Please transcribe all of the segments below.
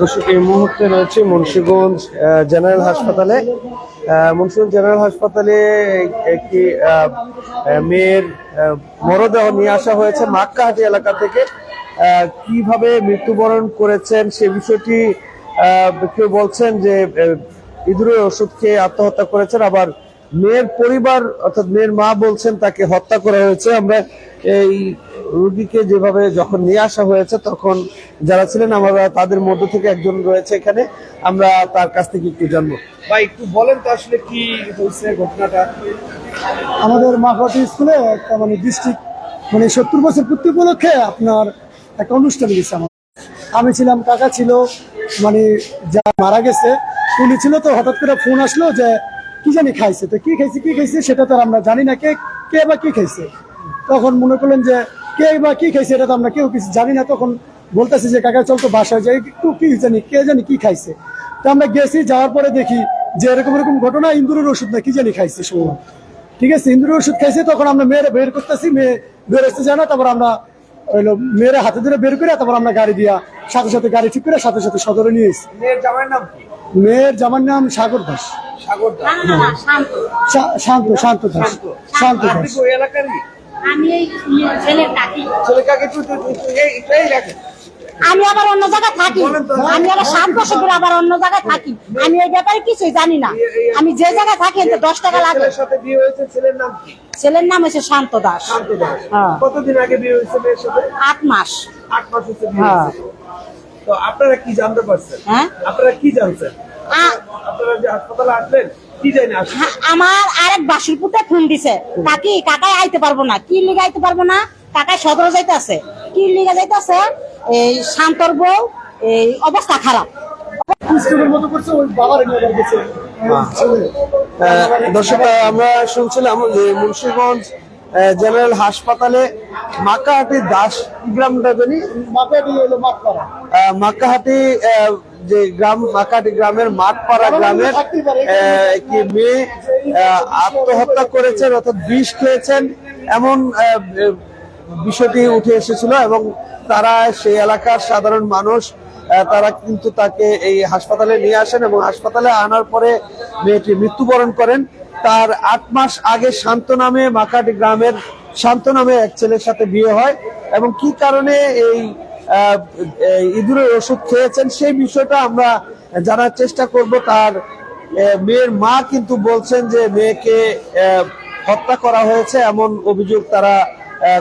দর্শক, এই মুহূর্তে রয়েছে মুন্সীগঞ্জ জেনারেল হাসপাতালে। মুন্সিগঞ্জ জেনারেল হাসপাতালে একটি মেয়ের মরদেহ নিয়ে আসা হয়েছে মাক্কাহাটি এলাকা থেকে। কীভাবে মৃত্যুবরণ করেছেন সে বিষয়টি কেউ বলছেন যে ইঁদুরের ওষুধ খেয়ে আত্মহত্যা করেছেন, আবার মেয়ের পরিবার অর্থাৎ মেয়ের মা বলছেন তাকে হত্যা করা হয়েছে। আমরা এই রুগীকে যেভাবে যখন নিয়ে আসা হয়েছে তখন যারা ছিলেন আমরা তাদের মধ্য থেকে একজন রয়েছে এখানে। আমরা তার কাছ থেকে একটু জানব। ভাই একটু বলেন তো আসলে কি হয়েছে ঘটনাটা? আমাদের মাফাটি স্কুলে একটা মানে ডিস্ট্রিক্ট মানে সত্তর বছর পূর্তি উপলক্ষে আপনার একটা অনুষ্ঠান গেছে আমার আমি ছিলাম কাকা ছিল মানে যা মারা গেছে উনি ছিল তো হঠাৎ করে ফোন আসলো যে কি জানি খাইছে? তো কি খাইছে কি খাইছে সেটা তো আমরা জানি না। কে কে বা কি খাইছে? তখন মনে করলেন যে কে বা কি খাইছে এটা তো আমরা কেউ কিছু জানি না। তখন বলতেছে যে কাকা চল তো বাসায় যাই। একটু কি জানি কে জানি কি খাইছে? তো আমরা গেছি যাওয়ার পরে দেখি যে এরকম এরকম ঘটনা ইন্দুরের ওষুধ না কি জানি খাইছে শুনলাম ঠিক আছে ইন্দুরের ওষুধ খাইছে তখন আমরা মেয়েরা বের করতেছি মেয়ে বের আসতে জানা তারপর আমরা হইল মেয়েরা হাতে ধরে বের করে তারপর আমরা গাড়ি দিয়া সাথে সাথে গাড়ি ঠিক করে সাথে সাথে সদরে নিয়ে এসেছি। মেয়ের জামাইয়ের নাম মেয়ের জামার নাম সাগর দাস। শান্ত। শান্ত শান্ত দাস শান্ত। দাস এলাকারই আমি আবার অন্য জায়গায় থাকি। আমি আবার সাত বছর ধরে আবার অন্য জায়গায় থাকি। আমি এই ব্যাপারে কিছুই জানি না। আমি যে জায়গায় থাকি দশ টাকা লাগে। ছেলের সাথে বিয়ে হয়েছে ছেলের নাম ছেলের নাম হচ্ছে শান্ত দাস। শান্ত দাস। হ্যাঁ। কতদিন আগে বিয়ে হয়েছে আট মাস। আট মাস হচ্ছে হ্যাঁ। হয়েছে। তো আপনারা কি জানতে পারছেন? হ্যাঁ? আপনারা কি জানছেন? হ্যাঁ, আমার আরেক বাসুর পুতে ফোন দিছে। কাকি কাকায় আইতে পারব না। কি লিগে আইতে পারব না? কাকায় সদর যাইতেছে কি লিগে যাইতেছে এই শান্তর বউ এই অবস্থা খারাপ। দর্শক আমরা শুনছিলাম যে মুন্সিগঞ্জ জেনারেল হাসপাতালে মাকাহাটি দাস গ্রামটা জানি মাকাহাটি আহ, যে গ্রাম মাকাহাটি গ্রামের মাঠপাড়া গ্রামের একটি মেয়ে আত্মহত্যা করেছেন অর্থাৎ বিষ খেয়েছেন এমন বিষয়টি উঠে এসেছিল এবং তারা সেই এলাকার সাধারণ মানুষ তারা কিন্তু তাকে এই হাসপাতালে নিয়ে আসেন এবং হাসপাতালে আনার পরে মেয়েটি মৃত্যুবরণ করেন। তার আট মাস আগে শান্ত নামে মাকাটি গ্রামের শান্ত নামে এক ছেলের সাথে বিয়ে হয় এবং কি কারণে এই ইঁদুরের ওষুধ খেয়েছেন, সেই বিষয়টা আমরা জানার চেষ্টা করব। তার মেয়ের মা কিন্তু বলছেন যে মেয়েকে হত্যা করা হয়েছে এমন অভিযোগ তারা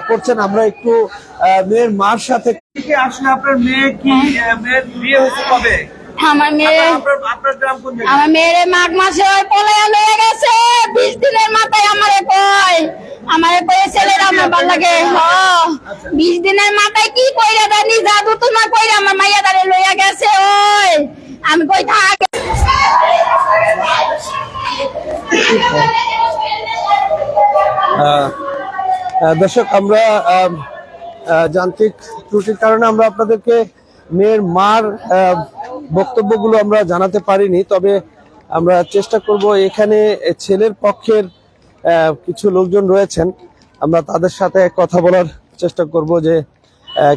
করছেন। আমরা একটু মেয়ের মার সাথে আসলে আপনার মেয়ে কি মেয়ের বিয়ে হয়েছে কবে? আমার মেয়ে আমার মেয়েরে মাঘ মাসে ওই পলায়া লয়ে গেছে। বিশ দিনের মাথায় আমারে কয়। আমারে কয়ে ছেলের আমার ভালো লাগে। হ। বিশ দিনের মাথায় কি কইরা জানি জাদু তোমার কইরা আমার মাইয়া দারে লইয়া গেছে ওই। আমি কই থাক। দর্শক আমরা যান্ত্রিক ত্রুটির কারণে আমরা আপনাদেরকে মেয়ের মার আহ, বক্তব্যগুলো আমরা জানাতে পারিনি তবে আমরা চেষ্টা করব এখানে ছেলের পক্ষের কিছু লোকজন রয়েছেন আমরা তাদের সাথে কথা বলার চেষ্টা করব যে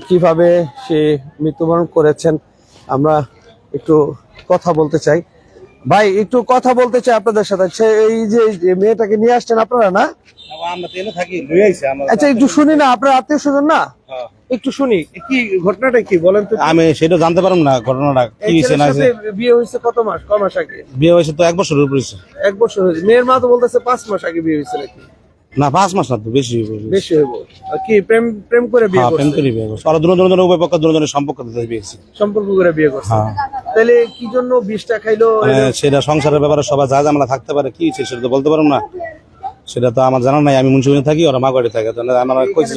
কীভাবে সে মৃত্যুবরণ করেছেন আমরা একটু কথা বলতে চাই। ভাই একটু কথা বলতে চাই আপনাদের সাথে এই যে মেয়েটাকে নিয়ে আসছেন আপনারা না? আচ্ছা একটু শুনি না আপনার আত্মীয় স্বজন না? একটু শুনি কি ঘটনাটা কি বলেন তো? আমি সেটা জানতে পারলাম না ঘটনাটা কি হয়েছে না হয়েছে। বিয়ে হয়েছে কত মাস? ক মাস আগে? বিয়ে হয়েছে তো এক বছরের উপর হয়েছে। এক বছর হয়েছে। মেয়ের মা তো বলতেছে পাঁচ মাস আগে বিয়ে হয়েছে নাকি? না পাঁচ মাস না তো বেশি। বেশি। হইব। কি প্রেম প্রেম করে বিয়ে হ্যাঁ প্রেম করে বিয়ে করছে। আর দুজন দুজন উভয় পক্ষ দুজন সম্পর্ক দিতে বিয়েছে সম্পর্ক করে বিয়ে করছে। হ্যাঁ। তাহলে কি জন্য বিষটা খাইলো? মানে সেটা সংসারের ব্যাপারে সবাই যা ঝামেলা থাকতে পারে কি সেটা তো বলতে পারব না। সেটা তো আমার জানা নাই আমি মুন্সিগঞ্জে থাকি ওরা মাগুয়াড়ি থাকে আমার কইছে